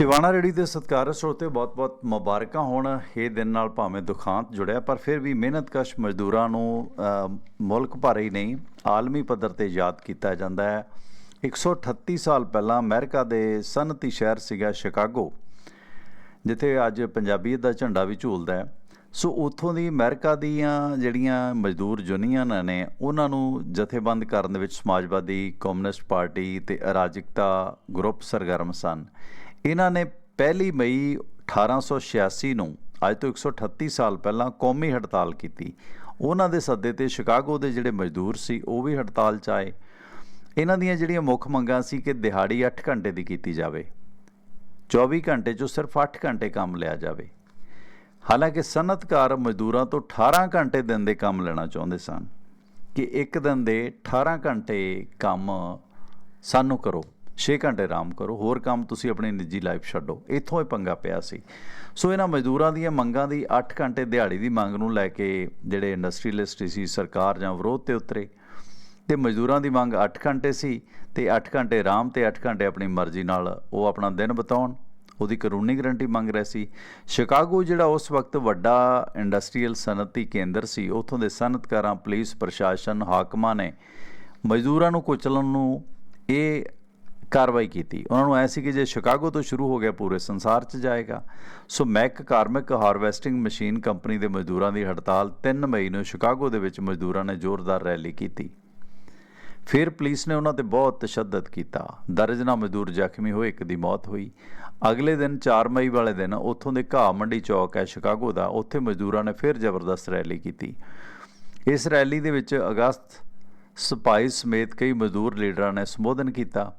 ਟਿਵਾਣਾ ਰੇੜੀ ਦੇ ਸਤਿਕਾਰਤ ਸਰੋਤੇ ਬਹੁਤ-ਬਹੁਤ ਮੁਬਾਰਕਾਂ ਹੋਣ। ਇਹ ਦਿਨ ਨਾਲ ਭਾਵੇਂ ਦੁਖਾਂਤ ਜੁੜਿਆ, ਪਰ ਫਿਰ ਵੀ ਮਿਹਨਤਕਸ਼ ਮਜ਼ਦੂਰਾਂ ਨੂੰ ਮੁਲਕ ਭਰ ਹੀ ਨਹੀਂ, ਆਲਮੀ ਪੱਧਰ ਤੇ ਯਾਦ ਕੀਤਾ ਜਾਂਦਾ ਹੈ। 138 ਸਾਲ ਪਹਿਲਾਂ ਅਮਰੀਕਾ ਦੇ ਸਨਅਤੀ ਸ਼ਹਿਰ ਸੀਗਾ ਸ਼ਿਕਾਗੋ, ਜਿੱਥੇ ਅੱਜ ਪੰਜਾਬੀਅਤ ਦਾ ਝੰਡਾ ਵੀ ਝੂਲਦਾ ਹੈ। ਸੋ ਉੱਥੋਂ ਦੀ ਅਮਰੀਕਾ ਦੀਆਂ ਜਿਹੜੀਆਂ ਮਜ਼ਦੂਰ ਯੂਨੀਅਨਾਂ ਨੇ, ਉਹਨਾਂ ਨੂੰ ਜਥੇਬੰਦ ਕਰਨ ਦੇ ਵਿੱਚ ਸਮਾਜਵਾਦੀ, ਕਮਿਊਨਿਸਟ ਪਾਰਟੀ ਤੇ ਅਰਾਜਕਤਾ ਗਰੁੱਪ ਸਰਗਰਮ ਸਨ। ਇਹਨਾਂ ਨੇ ਪਹਿਲੀ ਮਈ 1886 ਨੂੰ, ਅੱਜ ਤੋਂ 138 ਸਾਲ ਪਹਿਲਾਂ ਕੌਮੀ ਹੜਤਾਲ ਕੀਤੀ। ਉਹਨਾਂ ਦੇ ਸੱਦੇ ਤੇ ਸ਼ਿਕਾਗੋ ਦੇ ਜਿਹੜੇ ਮਜ਼ਦੂਰ ਸੀ, ਉਹ ਵੀ ਹੜਤਾਲ 'ਚ ਆਏ। ਇਹਨਾਂ ਦੀਆਂ ਜਿਹੜੀਆਂ ਮੁੱਖ ਮੰਗਾਂ ਸੀ ਕਿ ਦਿਹਾੜੀ 8 ਘੰਟੇ ਦੀ ਕੀਤੀ ਜਾਵੇ। 24 ਘੰਟੇ 'ਚੋਂ ਸਿਰਫ 8 ਘੰਟੇ ਕੰਮ ਲਿਆ ਜਾਵੇ। ਹਾਲਾਂਕਿ ਸਨਅਤਕਾਰ ਮਜ਼ਦੂਰਾਂ ਤੋਂ 18 ਘੰਟੇ ਦਿਨ ਦੇ ਕੰਮ ਲੈਣਾ ਚਾਹੁੰਦੇ ਸਨ। ਕਿ ਇੱਕ ਦਿਨ ਦੇ 18 ਘੰਟੇ ਕੰਮ ਸਾਨੂੰ ਕਰੋ। 6 ਘੰਟੇ ਆਰਾਮ ਕਰੋ, ਹੋਰ ਕੰਮ ਤੁਸੀਂ ਆਪਣੀ ਨਿੱਜੀ ਲਾਈਫ ਛੱਡੋ। ਇੱਥੋਂ ਇਹ ਪੰਗਾ ਪਿਆ ਸੀ। ਸੋ ਇਹਨਾਂ ਮਜ਼ਦੂਰਾਂ ਦੀਆਂ ਮੰਗਾਂ ਦੀ 8 ਘੰਟੇ ਦਿਹਾੜੀ ਦੀ ਮੰਗ ਨੂੰ ਲੈ ਕੇ ਜਿਹੜੇ ਇੰਡਸਟਰੀਅਲਿਸਟ ਸੀ, ਸਰਕਾਰ ਜਾਂ ਵਿਰੋਧ ਤੇ ਉਤਰੇ। ਤੇ ਮਜ਼ਦੂਰਾਂ ਦੀ ਮੰਗ 8 ਘੰਟੇ ਸੀ ਤੇ 8 ਘੰਟੇ ਆਰਾਮ ਤੇ 8 ਘੰਟੇ ਆਪਣੀ ਮਰਜ਼ੀ ਨਾਲ ਉਹ ਆਪਣਾ ਦਿਨ ਬਿਤਾਉਣ। ਉਹਦੀ ਕਾਨੂੰਨੀ ਗਰੰਟੀ ਮੰਗ ਰਿਹਾ ਸੀ। ਸ਼ਿਕਾਗੋ ਜਿਹੜਾ ਉਸ ਵਕਤ ਵੱਡਾ ਇੰਡਸਟਰੀਅਲ ਸਨਅਤੀ ਕੇਂਦਰ ਸੀ, ਉੱਥੋਂ ਦੇ ਸਨਅਤਕਾਰਾਂ, ਪੁਲਿਸ ਪ੍ਰਸ਼ਾਸਨ, ਹਾਕਮਾਂ ਨੇ ਮਜ਼ਦੂਰਾਂ ਨੂੰ ਕੁਚਲਣ ਨੂੰ ਇਹ ਕਾਰਵਾਈ ਕੀਤੀ। ਉਹਨਾਂ ਨੂੰ ਐ ਸੀ ਕਿ ਜੇ ਸ਼ਿਕਾਗੋ ਤੋਂ ਸ਼ੁਰੂ ਹੋ ਗਿਆ, ਪੂਰੇ ਸੰਸਾਰ 'ਚ ਜਾਏਗਾ। So McCormick harvesting machine company ਦੇ ਮਜ਼ਦੂਰਾਂ ਦੀ ਹੜਤਾਲ 3 ਮਈ ਨੂੰ ਸ਼ਿਕਾਗੋ ਦੇ ਵਿੱਚ ਮਜ਼ਦੂਰਾਂ ਨੇ ਜ਼ੋਰਦਾਰ ਰੈਲੀ ਕੀਤੀ। ਫਿਰ ਪੁਲਿਸ ਨੇ ਉਹਨਾਂ ਤੇ ਬਹੁਤ ਤਸ਼ੱਦਦ ਕੀਤਾ। ਦਰਜਨਾਂ ਮਜ਼ਦੂਰ ਜ਼ਖਮੀ ਹੋਏ, ਇੱਕ ਦੀ ਮੌਤ ਹੋਈ। ਅਗਲੇ ਦਿਨ 4 ਮਈ ਵਾਲੇ ਦਿਨ ਉੱਥੋਂ ਦੇ ਘਾਹ ਮੰਡੀ ਚੌਕ ਹੈ ਸ਼ਿਕਾਗੋ ਦਾ, ਉੱਥੇ ਮਜ਼ਦੂਰਾਂ ਨੇ ਫਿਰ ਜ਼ਬਰਦਸਤ ਰੈਲੀ ਕੀਤੀ। ਇਸ ਰੈਲੀ ਦੇ ਵਿੱਚ ਅਗਸਤ ਸਪਾਈ ਸਮੇਤ ਕਈ ਮਜ਼ਦੂਰ ਲੀਡਰਾਂ ਨੇ ਸੰਬੋਧਨ ਕੀਤਾ।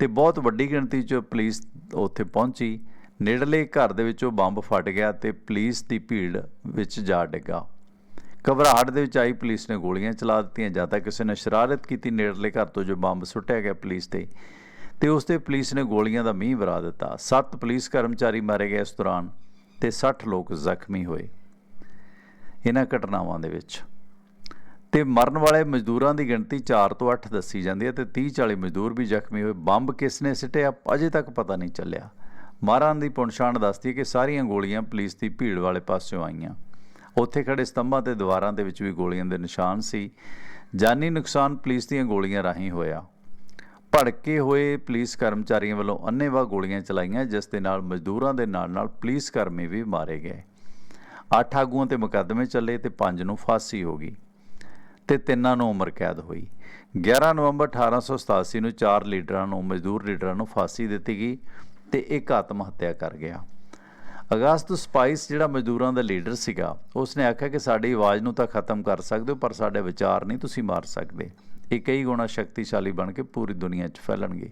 ਤੇ ਬਹੁਤ ਵੱਡੀ ਗਿਣਤੀ 'ਚ ਪੁਲਿਸ ਉੱਥੇ ਪਹੁੰਚੀ। ਨੇੜਲੇ ਘਰ ਦੇ ਵਿੱਚੋਂ ਬੰਬ ਫਟ ਗਿਆ ਤੇ ਪੁਲਿਸ ਦੀ ਭੀੜ ਵਿੱਚ ਜਾ ਡਿੱਗਾ। ਘਬਰਾਹਟ ਦੇ ਵਿੱਚ ਆਈ ਪੁਲਿਸ ਨੇ ਗੋਲੀਆਂ ਚਲਾ ਦਿੱਤੀਆਂ ਜਾਂ ਤਾਂ ਕਿਸੇ ਨੇ ਸ਼ਰਾਰਤ ਕੀਤੀ, ਨੇੜਲੇ ਘਰ ਤੋਂ ਜੋ ਬੰਬ ਸੁੱਟਿਆ ਗਿਆ ਪੁਲਿਸ ਤੇ। ਤੇ ਉਸ ਤੇ ਪੁਲਿਸ ਨੇ ਗੋਲੀਆਂ ਦਾ ਮੀਂਹ ਵਰਾ ਦਿੱਤਾ। ਸੱਤ ਪੁਲਿਸ ਕਰਮਚਾਰੀ ਮਾਰੇ ਗਏ ਇਸ ਦੌਰਾਨ ਤੇ 60 ਲੋਕ ਜ਼ਖਮੀ ਹੋਏ। ਇਹਨਾਂ ਘਟਨਾਵਾਂ ਦੇ ਵਿੱਚ ਤੇ ਮਰਨ ਵਾਲੇ ਮਜ਼ਦੂਰਾਂ ਦੀ ਗਿਣਤੀ 4 ਤੋਂ 8 ਦੱਸੀ ਜਾਂਦੀ ਹੈ ਤੇ 30 40 ਮਜ਼ਦੂਰ ਵੀ ਜ਼ਖਮੀ ਹੋਏ। ਬੰਬ ਕਿਸ ਨੇ ਸਿੱਟਿਆ, ਅਜੇ ਤੱਕ ਪਤਾ ਨਹੀਂ ਚੱਲਿਆ। ਮਾਰਾਂ ਦੀ ਪੁਣਛਾਣ ਦੱਸਦੀ ਹੈ ਕਿ ਸਾਰੀਆਂ ਗੋਲੀਆਂ ਪੁਲਿਸ ਦੀ ਭੀੜ ਵਾਲੇ ਪਾਸਿਓਂ ਆਈਆਂ। ਉੱਥੇ ਖੜੇ ਸਤੰਭਾਂ ਤੇ ਦੀਵਾਰਾਂ ਦੇ ਵਿੱਚ ਵੀ ਗੋਲੀਆਂ ਦੇ ਨਿਸ਼ਾਨ ਸੀ। ਜਾਨੀ ਨੁਕਸਾਨ ਪੁਲਿਸ ਦੀਆਂ ਗੋਲੀਆਂ ਰਾਹੀਂ ਹੋਇਆ। ਭੜਕੇ ਹੋਏ ਪੁਲਿਸ ਕਰਮਚਾਰੀਆਂ ਵੱਲੋਂ ਅੰਨ੍ਹੇਵਾਹ ਗੋਲੀਆਂ ਚਲਾਈਆਂ, ਜਿਸ ਦੇ ਨਾਲ ਮਜ਼ਦੂਰਾਂ ਦੇ ਨਾਲ-ਨਾਲ ਪੁਲਿਸ ਕਰਮੀ ਵੀ ਮਾਰੇ ਗਏ। ਅੱਠ ਆਗੂਆਂ ਤੇ ਮੁਕੱਦਮੇ ਚੱਲੇ ਤੇ ਪੰਜ ਨੂੰ ਫਾਂਸੀ ਹੋ ਗਈ। ਤੇ ਤਿੰਨਾਂ ਨੂੰ ਉਮਰ ਕੈਦ ਹੋਈ। 11 ਨਵੰਬਰ 1887 ਨੂੰ ਚਾਰ ਲੀਡਰਾਂ ਨੂੰ, ਮਜ਼ਦੂਰ ਲੀਡਰਾਂ ਨੂੰ ਫਾਂਸੀ ਦਿੱਤੀ ਗਈ ਤੇ ਇੱਕ ਆਤਮ ਹੱਤਿਆ ਕਰ ਗਿਆ। ਅਗਸਤ ਸਪਾਈਸ ਜਿਹੜਾ ਮਜ਼ਦੂਰਾਂ ਦਾ ਲੀਡਰ ਸੀਗਾ, ਉਸਨੇ ਆਖਿਆ ਕਿ ਸਾਡੀ ਆਵਾਜ਼ ਨੂੰ ਤਾਂ ਖਤਮ ਕਰ ਸਕਦੇ ਹੋ, ਪਰ ਸਾਡੇ ਵਿਚਾਰ ਨਹੀਂ ਤੁਸੀਂ ਮਾਰ ਸਕਦੇ। ਇਹ ਕਈ ਗੁਣਾ ਸ਼ਕਤੀਸ਼ਾਲੀ ਬਣ ਕੇ ਪੂਰੀ ਦੁਨੀਆ 'ਚ ਫੈਲਣਗੇ।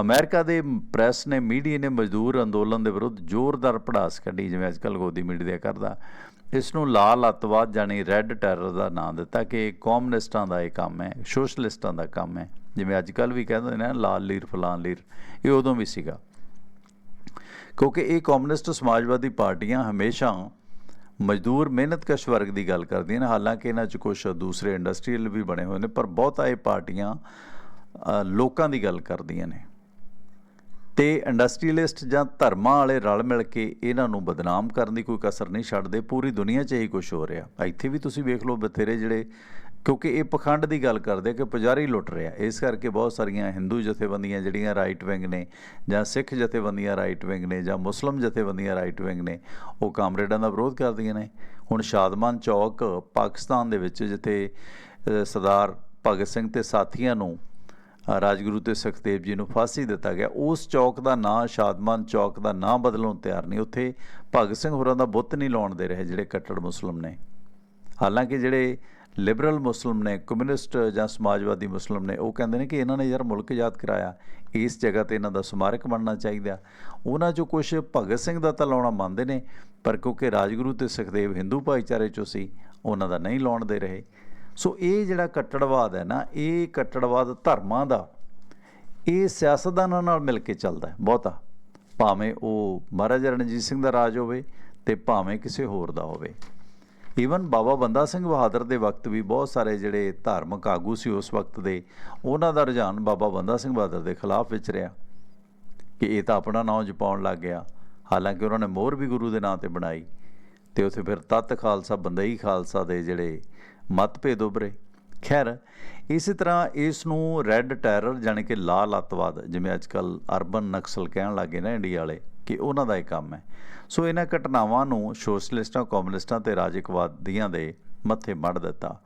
ਅਮਰੀਕਾ ਦੇ ਪ੍ਰੈਸ ਨੇ ਮੀਡੀਆ ਨੇ ਮਜ਼ਦੂਰ ਅੰਦੋਲਨ ਦੇ ਵਿਰੁੱਧ ਜ਼ੋਰਦਾਰ ਪੜਾਸ ਕੱਢੀ, ਜਿਵੇਂ ਅੱਜਕੱਲ ਗੋਦੀ ਮੀਡੀਆ ਕਰਦਾ। ਇਸ ਨੂੰ ਲਾਲ ਅੱਤਵਾਦ ਜਾਨੀ ਰੈੱਡ ਟੈਰਰ ਦਾ ਨਾਮ ਦਿੱਤਾ ਕਿ ਇਹ ਕਮਿਊਨਿਸਟਾਂ ਦਾ ਇਹ ਕੰਮ ਹੈ ਸੋਸ਼ਲਿਸਟਾਂ ਦਾ ਕੰਮ ਹੈ। ਜਿਵੇਂ ਅੱਜ ਅੱਜਕੱਲ ਵੀ ਕਹਿੰਦੇ ਨੇ ਲਾਲ ਲੀਰ, ਫਲਾਨ ਲੀਰ, ਇਹ ਉਦੋਂ ਵੀ ਸੀਗਾ। ਕਿਉਂਕਿ ਇਹ ਕਮਿਊਨਿਸਟ ਸਮਾਜਵਾਦੀ ਪਾਰਟੀਆਂ ਹਮੇਸ਼ਾ ਮਜ਼ਦੂਰ, ਮਿਹਨਤਕਸ਼ ਵਰਗ ਦੀ ਗੱਲ ਕਰਦੀਆਂ ਨੇ। ਹਾਲਾਂਕਿ ਇਹਨਾਂ 'ਚ ਕੁਝ ਦੂਸਰੇ ਇੰਡਸਟਰੀਅਲ ਵੀ ਬਣੇ ਹੋਏ ਨੇ, ਪਰ ਬਹੁਤਾ ਇਹ ਪਾਰਟੀਆਂ ਲੋਕਾਂ ਦੀ ਗੱਲ ਕਰਦੀਆਂ ਨੇ। ਤੇ ਇੰਡਸਟਰੀਅਲਿਸਟ ਜਾਂ ਧਰਮਾਂ ਵਾਲੇ ਰਲ ਮਿਲ ਕੇ ਇਹਨਾਂ ਨੂੰ ਬਦਨਾਮ ਕਰਨ ਦੀ ਕੋਈ ਕਸਰ ਨਹੀਂ ਛੱਡਦੇ, ਪੂਰੀ ਦੁਨੀਆ 'ਚ ਇਹੀ ਕੁਝ ਹੋ ਰਿਹਾ। ਇੱਥੇ ਵੀ ਤੁਸੀਂ ਵੇਖ ਲਓ ਬਥੇਰੇ ਜਿਹੜੇ, ਕਿਉਂਕਿ ਇਹ ਪਖੰਡ ਦੀ ਗੱਲ ਕਰਦੇ ਕਿ ਪੁਜਾਰੀ ਲੁੱਟ ਰਿਹਾ। ਇਸ ਕਰਕੇ ਬਹੁਤ ਸਾਰੀਆਂ ਹਿੰਦੂ ਜਥੇਬੰਦੀਆਂ ਜਿਹੜੀਆਂ ਰਾਈਟ ਵਿੰਗ ਨੇ ਜਾਂ ਸਿੱਖ ਜਥੇਬੰਦੀਆਂ ਰਾਈਟ ਵਿੰਗ ਨੇ ਜਾਂ ਮੁਸਲਮ ਜਥੇਬੰਦੀਆਂ ਰਾਈਟ ਵਿੰਗ ਨੇ, ਉਹ ਕਾਮਰੇਡਾਂ ਦਾ ਵਿਰੋਧ ਕਰਦੀਆਂ ਨੇ। ਹੁਣ ਸ਼ਾਦਮਾਨ ਚੌਕ, ਪਾਕਿਸਤਾਨ ਦੇ ਵਿੱਚ ਜਿੱਥੇ ਸਰਦਾਰ ਭਗਤ ਸਿੰਘ ਤੇ ਸਾਥੀਆਂ ਨੂੰ ਰਾਜਗੁਰੂ ਤੇ ਸੁਖਦੇਵ ਜੀ ਨੂੰ ਫਾਂਸੀ ਦਿੱਤਾ ਗਿਆ। ਉਸ ਚੌਕ ਦਾ ਨਾਂ, ਸ਼ਾਦਮਾਨ ਚੌਕ ਦਾ ਨਾਂ ਬਦਲਣ ਨੂੰ ਤਿਆਰ ਨਹੀਂ। ਉੱਥੇ ਭਗਤ ਸਿੰਘ ਹੋਰਾਂ ਦਾ ਬੁੱਤ ਨਹੀਂ ਲਾਉਣ ਦੇ ਰਹੇ ਜਿਹੜੇ ਕੱਟੜ ਮੁਸਲਮ ਨੇ। ਹਾਲਾਂਕਿ ਜਿਹੜੇ ਲਿਬਰਲ ਮੁਸਲਮ ਨੇ, ਕਮਿਊਨਿਸਟ ਜਾਂ ਸਮਾਜਵਾਦੀ ਮੁਸਲਮ ਨੇ, ਉਹ ਕਹਿੰਦੇ ਨੇ ਕਿ ਇਹਨਾਂ ਨੇ ਯਾਰ ਮੁਲਕ ਆਜ਼ਾਦ ਕਰਾਇਆ। ਇਸ ਜਗ੍ਹਾ ਤੇ ਇਹਨਾਂ ਦਾ ਸਮਾਰਕ ਬਣਨਾ ਚਾਹੀਦਾ। ਉਹਨਾਂ ਚੋਂ ਕੁਝ ਭਗਤ ਸਿੰਘ ਦਾ ਤਾਂ ਲਾਉਣਾ ਮੰਨਦੇ ਨੇ, ਪਰ ਕਿਉਂਕਿ ਰਾਜਗੁਰੂ ਤੇ ਸੁਖਦੇਵ ਹਿੰਦੂ ਭਾਈਚਾਰੇ ਚੋਂ ਸੀ, ਉਹਨਾਂ ਦਾ ਨਹੀਂ ਲਾਉਣ ਦੇ ਰਹੇ। ਸੋ ਇਹ ਜਿਹੜਾ ਕੱਟੜਵਾਦ ਹੈ ਨਾ, ਇਹ ਕੱਟੜਵਾਦ ਧਰਮਾਂ ਦਾ, ਇਹ ਸਿਆਸਤਦਾਨਾਂ ਨਾਲ ਮਿਲ ਕੇ ਚੱਲਦਾ ਹੈ ਬਹੁਤਾ। ਭਾਵੇਂ ਉਹ ਮਹਾਰਾਜਾ ਰਣਜੀਤ ਸਿੰਘ ਦਾ ਰਾਜ ਹੋਵੇ ਤੇ ਭਾਵੇਂ ਕਿਸੇ ਹੋਰ ਦਾ ਹੋਵੇ। ਈਵਨ ਬਾਬਾ ਬੰਦਾ ਸਿੰਘ ਬਹਾਦਰ ਦੇ ਵਕਤ ਵੀ ਬਹੁਤ ਸਾਰੇ ਜਿਹੜੇ ਧਾਰਮਿਕ ਆਗੂ ਸੀ ਉਸ ਵਕਤ ਦੇ, ਉਹਨਾਂ ਦਾ ਰੁਝਾਨ ਬਾਬਾ ਬੰਦਾ ਸਿੰਘ ਬਹਾਦਰ ਦੇ ਖਿਲਾਫ ਵਿੱਚ ਰਿਹਾ ਕਿ ਇਹ ਤਾਂ ਆਪਣਾ ਨਾਂ ਜਪਾਉਣ ਲੱਗ ਗਿਆ। ਹਾਲਾਂਕਿ ਉਹਨਾਂ ਨੇ ਮੋਹਰ ਵੀ ਗੁਰੂ ਦੇ ਨਾਂ ਤੇ ਬਣਾਈ ਤੇ ਉੱਥੇ ਫਿਰ ਤਤ ਖਾਲਸਾ, ਬੰਦਈ ਖਾਲਸਾ ਦੇ ਜਿਹੜੇ ਮਤਭੇਦ ਉਭਰੇ। ਖੈਰ, ਇਸੇ ਤਰ੍ਹਾਂ ਇਸ ਨੂੰ ਰੈੱਡ ਟੈਰਰ ਜਾਣੀ ਕਿ ਲਾਲ ਅੱਤਵਾਦ, ਜਿਵੇਂ ਅੱਜਕੱਲ ਅਰਬਨ ਨਕਸਲ ਕਹਿਣ ਲੱਗੇ ਨਾ ਇੰਡੀਆ ਵਾਲੇ, ਕਿ ਉਹਨਾਂ ਦਾ ਇਹ ਕੰਮ ਹੈ। ਸੋ ਇਹਨਾਂ ਘਟਨਾਵਾਂ ਨੂੰ ਸੋਸ਼ਲਿਸਟਾਂ, ਕਮਿਊਨਿਸਟਾਂ ਤੇ ਰਾਜਕਵਾਦੀਆਂ ਦੇ ਮੱਥੇ ਮੜ ਦਿੱਤਾ।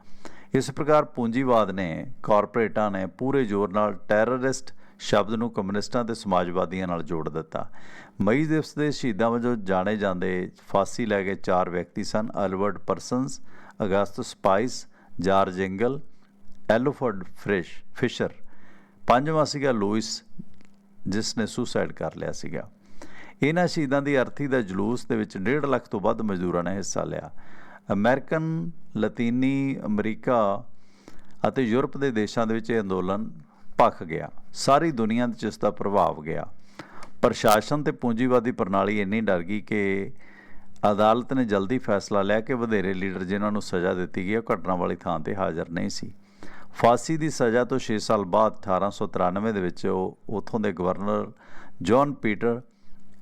ਇਸ ਪ੍ਰਕਾਰ ਪੂੰਜੀਵਾਦ ਨੇ, ਕਾਰਪੋਰੇਟਾਂ ਨੇ ਪੂਰੇ ਜ਼ੋਰ ਨਾਲ ਟੈਰਰਿਸਟ ਸ਼ਬਦ ਨੂੰ ਕਮਿਊਨਿਸਟਾਂ ਤੇ ਸਮਾਜਵਾਦੀਆਂ ਨਾਲ ਜੋੜ ਦਿੱਤਾ। ਮਈ ਦਿਵਸ ਦੇ ਸ਼ਹੀਦਾਂ ਵਜੋਂ ਜਾਣੇ ਜਾਂਦੇ ਫਾਂਸੀ ਲੈ ਗਏ ਚਾਰ ਵਿਅਕਤੀ ਸਨ Albert Parsons August, Spies, George Engel, ਐਲੋਫਰਡ ਫ੍ਰਿਸ਼, ਫਿਸ਼ਰ। ਪੰਜਵਾਂ ਸੀਗਾ ਲੂਇਸ, ਜਿਸ ਨੇ ਸੁਸਾਈਡ ਕਰ ਲਿਆ ਸੀਗਾ। ਇਹਨਾਂ ਸ਼ਹੀਦਾਂ ਦੀ ਅਰਥੀ ਦਾ ਜਲੂਸ ਦੇ ਵਿੱਚ 1.5 ਲੱਖ ਤੋਂ ਵੱਧ ਮਜ਼ਦੂਰਾਂ ਨੇ ਹਿੱਸਾ ਲਿਆ। ਅਮਰੀਕਨ, ਲਤੀਨੀ, ਅਮਰੀਕਾ ਅਤੇ ਯੂਰਪ ਦੇ ਦੇਸ਼ਾਂ ਦੇ ਵਿੱਚ ਇਹ ਅੰਦੋਲਨ ਭਖ ਗਿਆ। ਸਾਰੀ ਦੁਨੀਆ 'ਚ ਇਸ ਦਾ ਪ੍ਰਭਾਵ ਗਿਆ। ਪ੍ਰਸ਼ਾਸਨ ਤੇ ਪੂੰਜੀਵਾਦੀ ਪ੍ਰਣਾਲੀ ਇੰਨੀ ਡਰ ਗਈ ਕਿ ਅਦਾਲਤ ਨੇ ਜਲਦੀ ਫੈਸਲਾ ਲਿਆ ਕਿ ਵਧੇਰੇ ਲੀਡਰ ਜਿਨ੍ਹਾਂ ਨੂੰ ਸਜ਼ਾ ਦਿੱਤੀ ਗਈ ਉਹ ਘਟਨਾ ਵਾਲੀ ਥਾਂ ਤੇ ਹਾਜ਼ਰ ਨਹੀਂ ਸੀ। ਫਾਂਸੀ ਦੀ ਸਜ਼ਾ ਤੋਂ 6 ਸਾਲ ਬਾਅਦ 1893 ਦੇ ਵਿੱਚ ਉਹ ਉਥੋਂ ਦੇ governor John Peter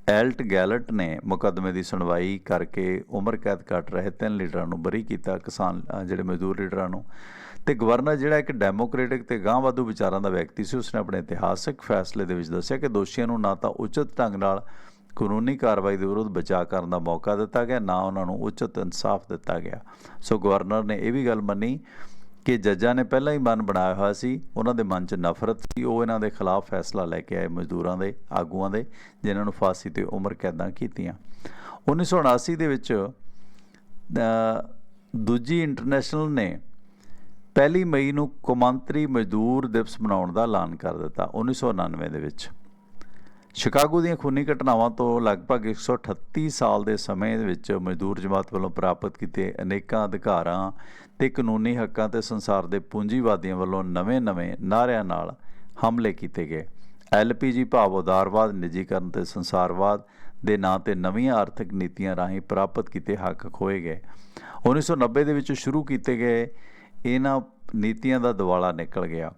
Altgeld ਨੇ ਮੁਕੱਦਮੇ ਦੀ ਸੁਣਵਾਈ ਕਰਕੇ ਉਮਰ ਕੈਦ ਕੱਟ ਰਹੇ ਤਿੰਨ ਲੀਡਰਾਂ ਨੂੰ ਬਰੀ ਕੀਤਾ, ਕਿਸਾਨ ਜਿਹੜੇ ਮਜ਼ਦੂਰ ਲੀਡਰਾਂ ਨੂੰ। ਤੇ ਗਵਰਨਰ ਜਿਹੜਾ ਇੱਕ ਡੈਮੋਕ੍ਰੈਟਿਕ ਤੇ ਗਾਂਵਾਧੂ ਵਿਚਾਰਾਂ ਦਾ ਵਿਅਕਤੀ ਸੀ, ਉਸਨੇ ਆਪਣੇ ਇਤਿਹਾਸਕ ਫੈਸਲੇ ਦੇ ਵਿੱਚ ਦੱਸਿਆ ਕਿ ਦੋਸ਼ੀਆਂ ਨੂੰ ਨਾ ਤਾਂ ਉਚਿਤ ਢੰਗ ਨਾਲ ਕਾਨੂੰਨੀ ਕਾਰਵਾਈ ਦੇ ਵਿਰੁੱਧ ਬਚਾਅ ਕਰਨ ਦਾ ਮੌਕਾ ਦਿੱਤਾ ਗਿਆ, ਨਾ ਉਹਨਾਂ ਨੂੰ ਉਚਿਤ ਇਨਸਾਫ ਦਿੱਤਾ ਗਿਆ। ਸੋ ਗਵਰਨਰ ਨੇ ਇਹ ਵੀ ਗੱਲ ਮੰਨੀ ਕਿ ਜੱਜਾਂ ਨੇ ਪਹਿਲਾਂ ਹੀ ਮਨ ਬਣਾਇਆ ਹੋਇਆ ਸੀ, ਉਹਨਾਂ ਦੇ ਮਨ 'ਚ ਨਫ਼ਰਤ ਸੀ, ਉਹ ਇਹਨਾਂ ਦੇ ਖਿਲਾਫ ਫੈਸਲਾ ਲੈ ਕੇ ਆਏ ਮਜ਼ਦੂਰਾਂ ਦੇ, ਆਗੂਆਂ ਦੇ, ਜਿਨ੍ਹਾਂ ਨੂੰ ਫਾਂਸੀ ਤੇ ਉਮਰ ਕੈਦਾਂ ਕੀਤੀਆਂ। 1979 ਦੇ ਵਿੱਚ ਦੂਜੀ ਇੰਟਰਨੈਸ਼ਨਲ ਨੇ ਪਹਿਲੀ ਮਈ ਨੂੰ ਕੌਮਾਂਤਰੀ ਮਜ਼ਦੂਰ ਦਿਵਸ ਮਨਾਉਣ ਦਾ ਐਲਾਨ ਕਰ ਦਿੱਤਾ 1999 ਦੇ ਵਿੱਚ। ਸ਼ਿਕਾਗੋ ਦੀਆਂ ਖੂਨੀ ਘਟਨਾਵਾਂ ਤੋਂ ਲਗਭਗ 138 ਸਾਲ ਦੇ ਸਮੇਂ ਵਿੱਚ ਮਜ਼ਦੂਰ ਜਮਾਤ ਵੱਲੋਂ ਪ੍ਰਾਪਤ ਕੀਤੇ ਅਨੇਕਾਂ ਅਧਿਕਾਰਾਂ ਤੇ ਕਾਨੂੰਨੀ ਹੱਕਾਂ ਤੇ ਸੰਸਾਰ ਦੇ ਪੂੰਜੀਵਾਦੀਆਂ ਵੱਲੋਂ ਨਵੇਂ-ਨਵੇਂ ਨਾਅਰਿਆਂ ਨਾਲ ਹਮਲੇ ਕੀਤੇ ਗਏ। ਐਲਪੀਜੀ ਭਾਵ ਉਦਾਰਵਾਦ, ਨਿੱਜੀਕਰਨ ਤੇ ਸੰਸਾਰਵਾਦ ਦੇ ਨਾਂ ਤੇ ਨਵੀਆਂ ਆਰਥਿਕ ਨੀਤੀਆਂ ਰਾਹੀਂ ਪ੍ਰਾਪਤ ਕੀਤੇ ਹੱਕ ਖੋਏ ਗਏ। 1990 ਦੇ ਵਿੱਚ ਸ਼ੁਰੂ ਕੀਤੇ ਗਏ ਇਹਨਾਂ ਨੀਤੀਆਂ ਦਾ ਦਿਵਾਲਾ ਨਿਕਲ ਗਿਆ।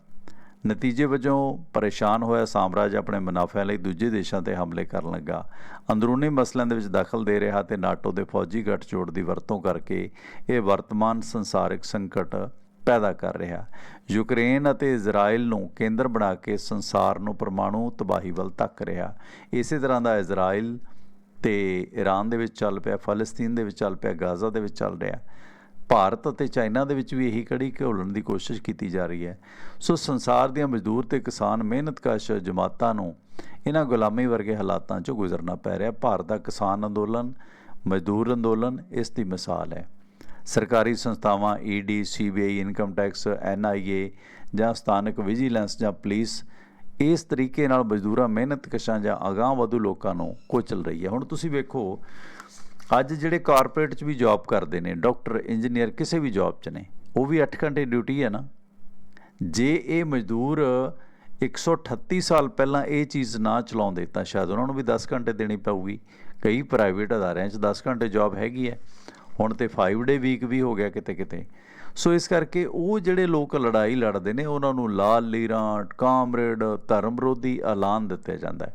ਨਤੀਜੇ ਵਜੋਂ ਪਰੇਸ਼ਾਨ ਹੋਇਆ ਸਾਮਰਾਜ ਆਪਣੇ ਮੁਨਾਫਿਆਂ ਲਈ ਦੂਜੇ ਦੇਸ਼ਾਂ ਤੇ ਹਮਲੇ ਕਰਨ ਲੱਗਾ। ਅੰਦਰੂਨੀ ਮਸਲਿਆਂ ਦੇ ਵਿੱਚ ਦਖਲ ਦੇ ਰਿਹਾ ਤੇ ਨਾਟੋ ਦੇ ਫੌਜੀ ਗੱਠਜੋੜ ਦੀ ਵਰਤੋਂ ਕਰਕੇ ਇਹ ਵਰਤਮਾਨ ਸੰਸਾਰਿਕ ਸੰਕਟ ਪੈਦਾ ਕਰ ਰਿਹਾ। ਯੂਕਰੇਨ ਅਤੇ ਇਜ਼ਰਾਈਲ ਨੂੰ ਕੇਂਦਰ ਬਣਾ ਕੇ ਸੰਸਾਰ ਨੂੰ ਪਰਮਾਣੂ ਤਬਾਹੀ ਵੱਲ ਧੱਕ ਰਿਹਾ। ਇਸੇ ਤਰ੍ਹਾਂ ਦਾ ਇਜ਼ਰਾਈਲ ਤੇ ਈਰਾਨ ਦੇ ਵਿੱਚ ਚੱਲ ਪਿਆ, ਫਲਸਤੀਨ ਦੇ ਵਿੱਚ ਚੱਲ ਪਿਆ, ਗਾਜ਼ਾ ਦੇ ਵਿੱਚ ਚੱਲ ਰਿਹਾ। ਭਾਰਤ ਅਤੇ ਚਾਈਨਾ ਦੇ ਵਿੱਚ ਵੀ ਇਹੀ ਕੜੀ ਘੋਲਣ ਦੀ ਕੋਸ਼ਿਸ਼ ਕੀਤੀ ਜਾ ਰਹੀ ਹੈ। ਸੋ ਸੰਸਾਰ ਦੀਆਂ ਮਜ਼ਦੂਰ ਤੇ ਕਿਸਾਨ ਮਿਹਨਤਕਸ਼ ਜਮਾਤਾਂ ਨੂੰ ਇਹਨਾਂ ਗੁਲਾਮੀ ਵਰਗੇ ਹਾਲਾਤਾਂ 'ਚੋਂ ਗੁਜ਼ਰਨਾ ਪੈ ਰਿਹਾ। ਭਾਰਤ ਦਾ ਕਿਸਾਨ ਅੰਦੋਲਨ, ਮਜ਼ਦੂਰ ਅੰਦੋਲਨ, ਇਸ ਦੀ ਮਿਸਾਲ ਹੈ। ਸਰਕਾਰੀ ਸੰਸਥਾਵਾਂ ED CBI income tax NIA ਜਾਂ ਸਥਾਨਕ ਵਿਜੀਲੈਂਸ ਜਾਂ ਪੁਲਿਸ ਇਸ ਤਰੀਕੇ ਨਾਲ ਮਜ਼ਦੂਰਾਂ, ਮਿਹਨਤਕਸ਼ਾਂ ਜਾਂ ਅਗਾਂਹ ਵਧੂ ਲੋਕਾਂ ਨੂੰ ਕੁਚਲ ਰਹੀ ਹੈ। ਹੁਣ ਤੁਸੀਂ ਵੇਖੋ ਅੱਜ ਜਿਹੜੇ ਕਾਰਪੋਰੇਟ 'ਚ ਵੀ ਜੌਬ ਕਰਦੇ ਨੇ ਡਾਕਟਰ ਇੰਜੀਨੀਅਰ ਕਿਸੇ ਵੀ ਜੌਬ 'ਚ ਨੇ, ਉਹ ਵੀ 8 ਘੰਟੇ ਡਿਊਟੀ ਹੈ ਨਾ। ਜੇ ਇਹ ਮਜ਼ਦੂਰ 138 ਸਾਲ ਪਹਿਲਾਂ ਇਹ ਚੀਜ਼ ਨਾ ਚਲਾਉਂਦੇ, ਤਾਂ ਸ਼ਾਇਦ ਉਹਨਾਂ ਨੂੰ ਵੀ 10 ਘੰਟੇ ਦੇਣੀ ਪਊਗੀ। ਕਈ ਪ੍ਰਾਈਵੇਟ ਅਦਾਰਿਆਂ 'ਚ 10 ਘੰਟੇ ਜੌਬ ਹੈਗੀ ਹੈ। ਹੁਣ ਤੇ 5 ਡੇ ਵੀਕ ਵੀ ਹੋ ਗਿਆ ਕਿਤੇ ਕਿਤੇ। ਸੋ ਇਸ ਕਰਕੇ ਉਹ ਜਿਹੜੇ ਲੋਕ ਲੜਾਈ ਲੜਦੇ ਨੇ, ਉਹਨਾਂ ਨੂੰ ਲਾਲ ਲੀਰਾਂ, ਕਾਮਰੇਡ, ਧਰਮ ਵਿਰੋਧੀ ਐਲਾਨ ਦਿੱਤੇ ਜਾਂਦਾ ਹੈ।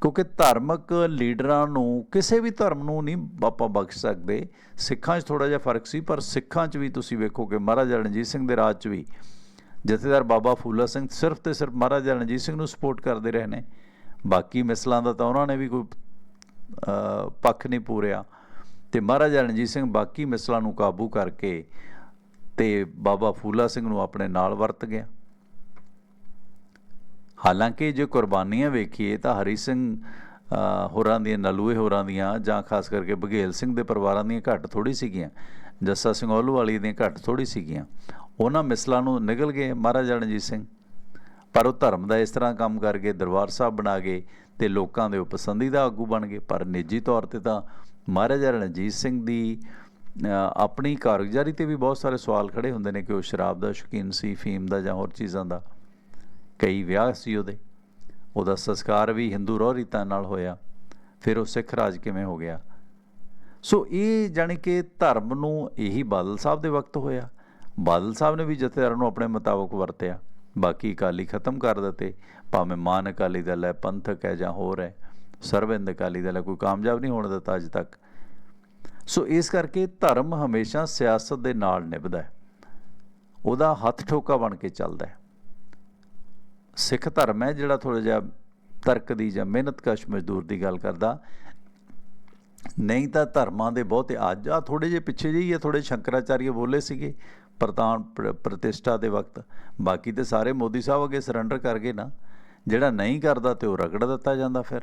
ਕਿਉਂਕਿ ਧਾਰਮਿਕ ਲੀਡਰਾਂ ਨੂੰ ਕਿਸੇ ਵੀ ਧਰਮ ਨੂੰ ਨਹੀਂ ਆਪਾਂ ਬਖਸ਼ ਸਕਦੇ। ਸਿੱਖਾਂ 'ਚ ਥੋੜਾ ਜਿਹਾ ਫ਼ਰਕ ਸੀ, ਪਰ ਸਿੱਖਾਂ 'ਚ ਵੀ ਤੁਸੀਂ ਵੇਖੋ ਕਿ ਮਹਾਰਾਜਾ ਰਣਜੀਤ ਸਿੰਘ ਦੇ ਰਾਜ 'ਚ ਵੀ ਜਥੇਦਾਰ ਬਾਬਾ ਫੂਲਾ ਸਿੰਘ ਸਿਰਫ ਤੇ ਸਿਰਫ ਮਹਾਰਾਜਾ ਰਣਜੀਤ ਸਿੰਘ ਨੂੰ ਸਪੋਰਟ ਕਰਦੇ ਰਹੇ ਨੇ। ਬਾਕੀ ਮਿਸਲਾਂ ਦਾ ਤਾਂ ਉਹਨਾਂ ਨੇ ਵੀ ਕੋਈ ਪੱਖ ਨਹੀਂ ਪੂਰਿਆ। ਤੇ ਮਹਾਰਾਜਾ ਰਣਜੀਤ ਸਿੰਘ ਬਾਕੀ ਮਿਸਲਾਂ ਨੂੰ ਕਾਬੂ ਕਰਕੇ ਤੇ ਬਾਬਾ ਫੂਲਾ ਸਿੰਘ ਨੂੰ ਆਪਣੇ ਨਾਲ ਵਰਤ ਗਿਆ। ਹਾਲਾਂਕਿ ਜੇ ਕੁਰਬਾਨੀਆਂ ਵੇਖੀਏ ਤਾਂ ਹਰੀ ਸਿੰਘ ਹੋਰਾਂ ਦੀਆਂ, ਨਲੂਏ ਹੋਰਾਂ ਦੀਆਂ ਜਾਂ ਖਾਸ ਕਰਕੇ ਬਘੇਲ ਸਿੰਘ ਦੇ ਪਰਿਵਾਰਾਂ ਦੀਆਂ ਘੱਟ ਥੋੜੀ ਸੀਗੀਆਂ, ਜੱਸਾ ਸਿੰਘ ਵਾਲੀ ਦੀਆਂ ਘੱਟ ਥੋੜੀ ਸੀਗੀਆਂ। ਉਹਨਾਂ ਮਿਸਲਾਂ ਨੂੰ ਨਿਗਲ ਗਏ ਮਹਾਰਾਜਾ ਰਣਜੀਤ ਸਿੰਘ। ਪਰ ਉਹ ਧਰਮ ਦਾ ਇਸ ਤਰ੍ਹਾਂ ਕੰਮ ਕਰਕੇ ਦਰਬਾਰ ਸਾਹਿਬ ਬਣਾ ਗਏ ਤੇ ਲੋਕਾਂ ਦੇ ਉਹ ਪਸੰਦੀਦਾ ਆਗੂ ਬਣ ਗਏ। ਪਰ ਨਿੱਜੀ ਤੌਰ ਤੇ ਤਾਂ ਮਹਾਰਾਜਾ ਰਣਜੀਤ ਸਿੰਘ ਦੀ ਆਪਣੀ ਕਾਰਗੁਜ਼ਾਰੀ ਤੇ ਵੀ ਬਹੁਤ ਸਾਰੇ ਸਵਾਲ ਖੜੇ ਹੁੰਦੇ ਨੇ ਕਿ ਉਹ ਸ਼ਰਾਬ ਦਾ ਸ਼ੌਕੀਨ ਸੀ, ਫੀਮ ਦਾ ਜਾਂ ਹੋਰ ਚੀਜ਼ਾਂ ਦਾ। ਕਈ ਵਿਆਹ ਸੀ ਉਹਦੇ। ਉਹਦਾ ਸੰਸਕਾਰ ਵੀ ਹਿੰਦੂ ਰੋਹ ਰੀਤਾਂ ਨਾਲ ਹੋਇਆ। ਫਿਰ ਉਹ ਸਿੱਖ ਰਾਜ ਕਿਵੇਂ ਹੋ ਗਿਆ? ਸੋ ਇਹ ਜਾਣੀ ਕਿ ਧਰਮ ਨੂੰ ਇਹੀ ਬਾਦਲ ਸਾਹਿਬ ਦੇ ਵਕਤ ਹੋਇਆ। ਬਾਦਲ ਸਾਹਿਬ ਨੇ ਵੀ ਜਥੇਦਾਰਾਂ ਨੂੰ ਆਪਣੇ ਮੁਤਾਬਕ ਵਰਤਿਆ। ਬਾਕੀ ਅਕਾਲੀ ਖਤਮ ਕਰ ਦਿੱਤੇ। ਭਾਵੇਂ ਮਾਨ ਅਕਾਲੀ ਦਲ ਹੈ, ਪੰਥਕ ਹੈ ਜਾਂ ਹੋਰ ਹੈ, ਸਰਵਿੰਦ ਅਕਾਲੀ ਦਲ ਹੈ, ਕੋਈ ਕਾਮਯਾਬ ਨਹੀਂ ਹੋਣ ਦਿੱਤਾ ਅੱਜ ਤੱਕ। ਸੋ ਇਸ ਕਰਕੇ ਧਰਮ ਹਮੇਸ਼ਾ ਸਿਆਸਤ ਦੇ ਨਾਲ ਨਿਭਦਾ ਹੈ। ਉਹਦਾ ਹੱਥ ਠੋਕਾ ਬਣ ਕੇ ਚੱਲਦਾ ਹੈ। ਸਿੱਖ ਧਰਮ ਹੈ ਜਿਹੜਾ ਥੋੜਾ ਜਿਹਾ ਤਰਕ ਦੀ ਜਾਂ ਮਿਹਨਤਕਸ਼ ਮਜ਼ਦੂਰ ਦੀ ਗੱਲ ਕਰਦਾ। ਨਹੀਂ ਤਾਂ ਧਰਮਾਂ ਦੇ ਬਹੁਤੇ ਅੱਜ ਆ ਥੋੜੇ ਜਿਹੇ ਪਿੱਛੇ ਜਿਹੇ ਹੀ ਆ ਥੋੜੇ ਸ਼ੰਕਰਾਚਾਰੀਆ ਬੋਲੇ ਸੀਗੇ ਪ੍ਰਤਾਨ ਪ੍ਰ- ਪ੍ਰਤਿਸ਼ਠਾ ਦੇ ਵਕਤ। ਬਾਕੀ ਤੇ ਸਾਰੇ ਮੋਦੀ ਸਾਹਿਬ ਅੱਗੇ ਸਰੈਂਡਰ ਕਰ ਗਏ ਨਾ। ਜਿਹੜਾ ਨਹੀਂ ਕਰਦਾ ਤੇ ਉਹ ਰਗੜ ਦਿੱਤਾ ਜਾਂਦਾ ਫਿਰ।